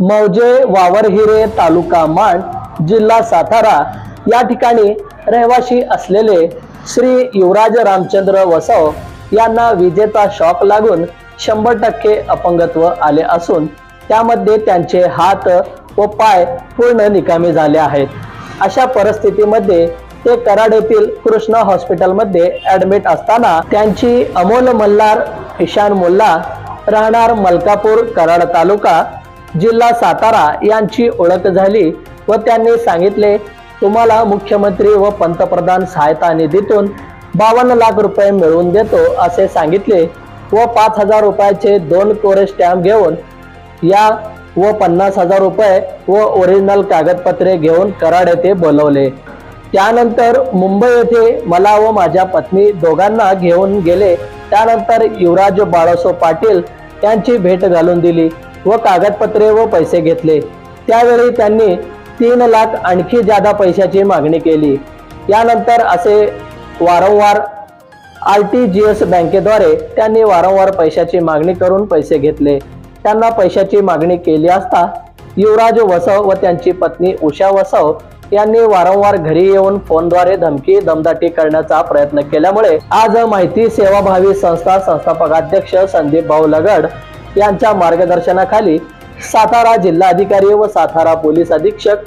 मौजे वावरहिरे तालुका मांड जिल्हा सातारा या ठिकाणी रहिवासी असलेले श्री युवराज रामचंद्र वसव यांना विजेचा शॉक लागून शंभर टक्के अपंगत्व आले असून त्यामध्ये त्यांचे हात व पाय पूर्ण निकामी झाले आहेत. अशा परिस्थितीमध्ये ते कराड येथील कृष्ण हॉस्पिटलमध्ये ऍडमिट असताना त्यांची अमोल मल्हार ईशान मुल्ला राहणार मलकापूर कराड तालुका जिल्हा सातारा यांची ओळख झाली व त्यांनी सांगितले तुम्हाला मुख्यमंत्री व पंतप्रधान सहायता निधीतून बावन्न लाख रुपये मिळवून देतो असे सांगितले व पाच हजार रुपयाचे दोन कोरे स्टॅम्प घेऊन या व पन्नास हजार रुपये व ओरिजिनल कागदपत्रे घेऊन कराड येथे बोलवले. त्यानंतर मुंबई येथे मला व माझ्या पत्नी दोघांना घेऊन गेले. त्यानंतर युवराज बाळासो पाटील यांची भेट घालून दिली. व कागदपत्रे व पैसे घेतले. त्यावेळी त्यांनी तीन लाख आणखी जादा पैशाची मागणी केली. यानंतर असे वारंवार आर टी जी एस बँकेद्वारे त्यांनी वारंवार पैशाची मागणी करून पैसे घेतले. त्यांना पैशाची मागणी केली असता युवराज वसव व त्यांची पत्नी उषा वसव यांनी वारंवार घरी येऊन फोनद्वारे धमकी दमदाटी करण्याचा प्रयत्न केल्यामुळे आज माहिती सेवाभावी संस्था संस्थापकाध्यक्ष संदीप भाऊ लगड यांच्या मार्गदर्शनाखाली सातारा जिल्हाधिकारी व सातारा पोलीस अधीक्षक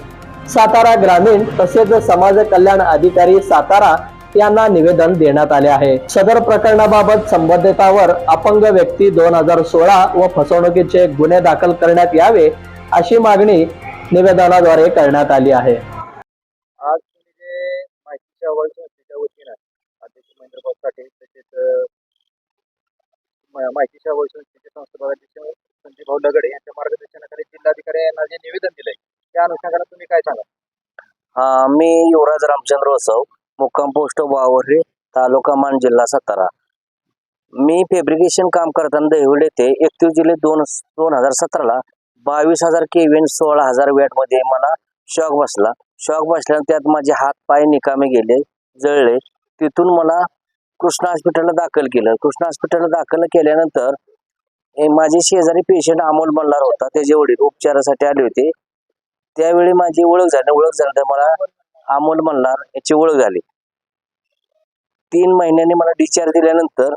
सातारा ग्रामीण तसेच समाज कल्याण अधिकारी सातारा यांना निवेदन देण्यात आले आहे. सदर प्रकरणाबाबत संबंधितावर अपंग व्यक्ती दोन हजार सोळा व फसवणुकीचे गुन्हे दाखल करण्यात यावे अशी मागणी निवेदनाद्वारे करण्यात आली आहे. माहितीच्या वर्ष संस्थेचे संस्थापक संजय भाऊ दगडे यांच्या मार्गदर्शनाखाली जिल्हाधिकारी यांना जे निवेदन दिलंय त्या अनुषंगाने तुम्ही काय सांगा हा मी युवराज रामचंद्र वसव मुक्काम पोस्ट वावरे तालुका मान जिल्हा सातारा. मी फेब्रिकेशन काम करताना दहिवड येथे एकतीस जुलै दोन दोन हजार सतराला बावीस हजार केविन सोळा हजार वॅटमध्ये मला शॉक बसला. शॉक बसल्यानं त्यात माझे हात पाय निकामे गेले जळले. तिथून मला कृष्णा हॉस्पिटलला दाखल केलं. कृष्णा हॉस्पिटलला दाखल केल्यानंतर माझे शेजारी पेशंट अमोल मल्हार होता. त्याचे वडील उपचारासाठी आले होते त्यावेळी माझी ओळख झाली. ओळख झाल्यानंतर मला अमोल मल्हार याची ओळख झाली. तीन महिन्यांनी मला डिस्चार्ज दिल्यानंतर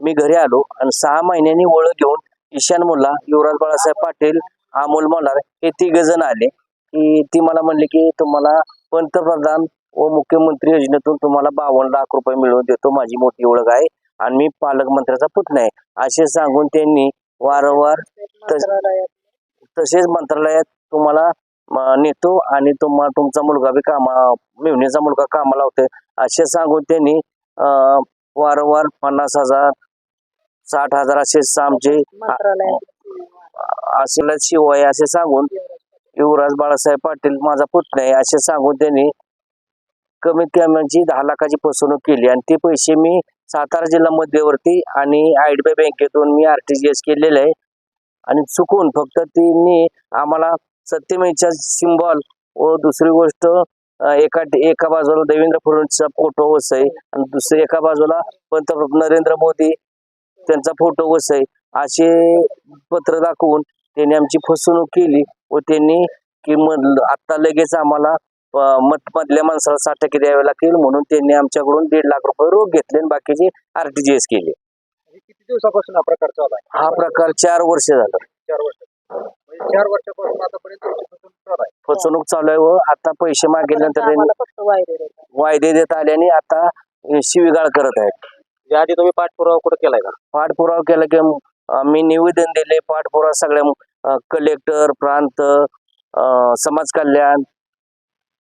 मी घरी आलो आणि सहा महिन्यांनी ओळख घेऊन ईशान मुल्ला युवराज बाळासाहेब पाटील अमोल मल्हार हे तिघ जण आले. की ती मला म्हणले की तुम्हाला पंतप्रधान व मुख्यमंत्री योजनेतून तुम्हाला बावन्न लाख रुपये मिळवून देतो माझी मोठी ओळख आहे. आणि मी पालकमंत्र्याचा पुतणा आहे. असे सांगून त्यांनी वारंवार तसेच मंत्रालयात तुम्हाला नेतो आणि तुम्हाला तुमचा मुलगा बी कामा मेवणीचा मुलगा कामाला होतोय असे सांगून त्यांनी वारंवार पन्नास हजार साठ हजार असे आमचे असे शिवाय असे सांगून युवराज बाळासाहेब पाटील माझा पुतणा आहे. असे सांगून त्यांनी कमीत कमी आमची दहा लाखाची फसवणूक केली. आणि ते पैसे मी सातारा जिल्हा मध्यवर्ती आणि आयडीबीआय बँकेतून मी आर टी जी एस केलेले आहे. आणि चुकून फक्त त्यांनी आम्हाला सत्यमेच्या सिम्बॉल व दुसरी गोष्ट एका एका बाजूला देवेंद्र फडणवीसचा फोटो वसई आणि दुसरी एका बाजूला पंतप्रधान नरेंद्र मोदी त्यांचा फोटो वसई असे पत्र दाखवून त्यांनी आमची फसवणूक केली व त्यांनी की मग आत्ता लगेच आम्हाला मत मधल्या माणसाला साठ टक्के द्यावे लागतील म्हणून त्यांनी आमच्याकडून दीड लाख रुपये रोख घेतले आणि बाकीचे आरटीजीएस केले. हे किती दिवसापासून हा प्रकार चालू आहे? हा प्रकार चार वर्ष झालं. चार वर्ष. म्हणजे चार वर्षापासून आतापर्यंत फसवणूक चालू आहे? व आता पैसे मागितल्यानंतर त्यांनी वायदे देत आले आणि आता शिवीगाळ करत आहेत. या आधी तुम्ही पाठपुरावा कुठे केलाय का? पाठपुरावा केला की मी निवेदन दिले. पाठपुरावा सगळ्या कलेक्टर प्रांत समाज कल्याण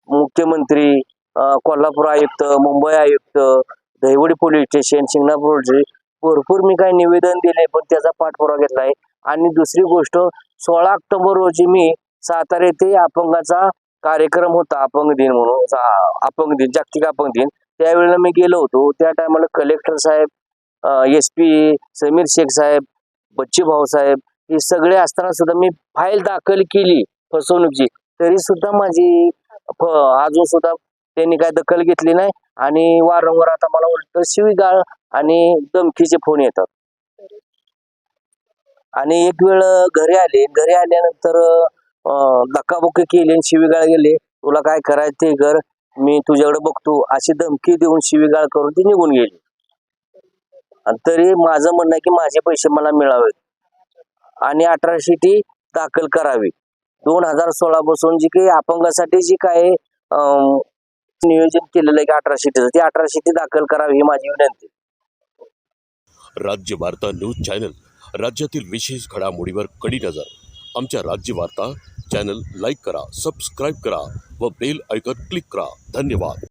मुख्यमंत्री कोल्हापूर आयुक्त मुंबई आयुक्त दहिवडी पोलीस स्टेशन शिंगणापूर भरपूर मी काही निवेदन दिले पण त्याचा पाठपुरावा घेतला आहे. आणि दुसरी गोष्ट सोळा ऑक्टोबर रोजी मी सातारा येथे अपंगाचा कार्यक्रम होता अपंग दिन म्हणून अपंग दिन जागतिक अपंग दिन. त्यावेळेला मी गेलो होतो. त्या टायमाला कलेक्टर साहेब एस पी समीर शेख साहेब बच्ची भाऊ साहेब हे सगळे असताना सुद्धा मी फाईल दाखल केली फसवणूकची. तरी सुद्धा माझी अजून सुद्धा त्यांनी काय दखल घेतली नाही आणि वारंवार आता मला उलट शिवीगाळ आणि धमकीचे फोन येतात. आणि एक वेळ घरी आले. घरी आल्यानंतर धक्काबुक्की केली शिवीगाळ गेले. तुला काय करायचं ते कर. मी तुझ्याकडे बघतो. अशी धमकी देऊन शिवीगाळ करून ती निघून गेली. तरी माझं म्हणणं आहे की माझे पैसे मला मिळावेत. आणि अठराशे टी दाखल करावी. दोन हजार सोळा पासून जी काही अपंगासाठी जी काय नियोजन केलेलं आहे की अठराशे टीचं ती अठराशे टी दाखल करावी ही माझी विनंती. राज्य वार्ता न्यूज चॅनल राज्यातील विशेष घडामोडीवर कडी नजर. आमच्या राज्य वार्ता चॅनल लाईक करा सबस्क्राईब करा व बेल ऐकत क्लिक करा. धन्यवाद.